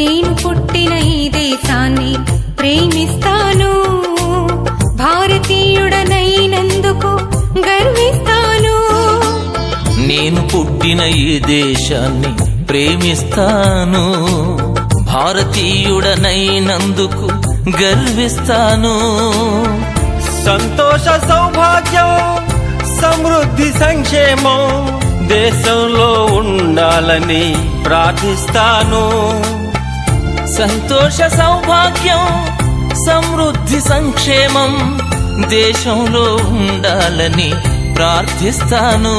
నేను పుట్టిన ఈ దేశాన్ని ప్రేమిస్తాను. భారతీయుడనైనందుకు గర్విస్తాను. నేను పుట్టిన ఈ దేశాన్ని ప్రేమిస్తాను. భారతీయుడనైనందుకు గర్విస్తాను. సంతోష సౌభాగ్యం సమృద్ధి సంక్షేమం దేశంలో ఉండాలని ప్రార్థిస్తాను. సంతోష సౌభాగ్యం సమృద్ధి సంక్షేమం దేశంలో ఉండాలని ప్రార్థిస్తాను.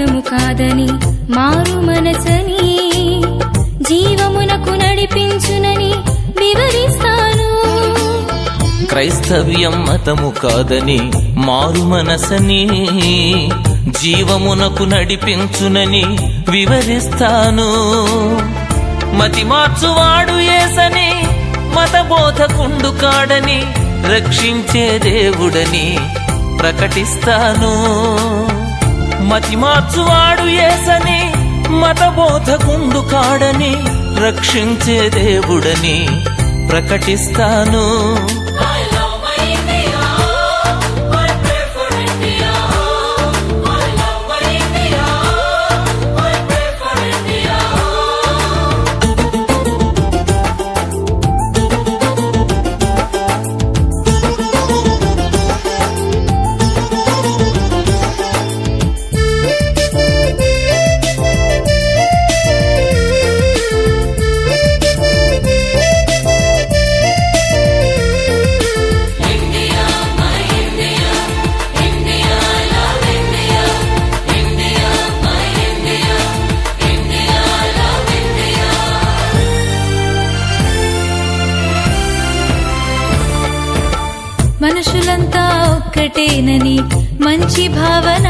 క్రైస్తవ్యము కాదని మారు మనసని జీవమునకు నడిపించునని వివరిస్తాను. క్రైస్తవ్యం మతము కాదని మారు మనసని జీవమునకు నడిపించునని వివరిస్తాను. మతి మార్చువాడు ఏసని మత బోధకుండు కాడని రక్షించే దేవుడని ప్రకటిస్తాను. మతి మార్చువాడు ఏసని మత బోధకుండు కాడని రక్షించే దేవుడని ప్రకటిస్తాను. మనుషులంతా ఒక్కటేనని మంచి భావన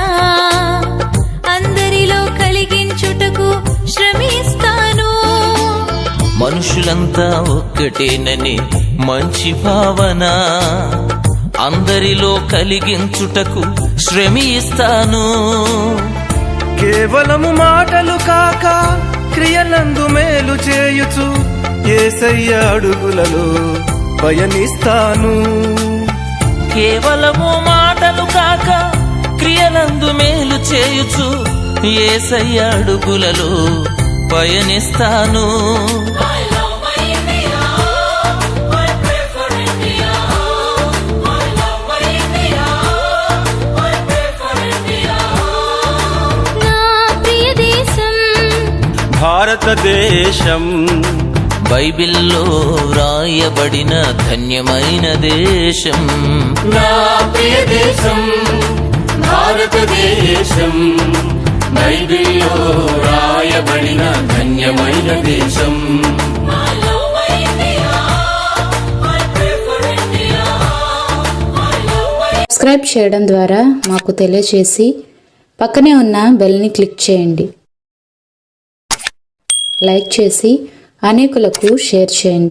అందరిలో కలిగించుటకు శ్రమిస్తాను. మనుషులంతా ఒక్కటేనని మంచి భావన అందరిలో కలిగించుటకు శ్రమిస్తాను. కేవలము మాటలు కాక క్రియలందు మేలు చేయుచు ఏసయ్య అడుగులలో పయనిస్తాను. కేవలము మాటలు కాక క్రియలందు మేలు చేయుచు ఏసయ్య అడుగులలో పయనిస్తాను. నా ప్రియ దేశం భారతదేశం బైబిల్లో వ్రాయబడిన ధన్యమైన దేశం. నా ప్రియ దేశం భారతదేశం బైబిల్లో రాయబడిన ధన్యమైన దేశం. సబ్స్క్రైబ్ చేయడం ద్వారా మాకు తెలియచేసి పక్కనే ఉన్న బెల్ని క్లిక్ చేయండి. లైక్ చేసి అనేకులకు షేర్ చేయండి.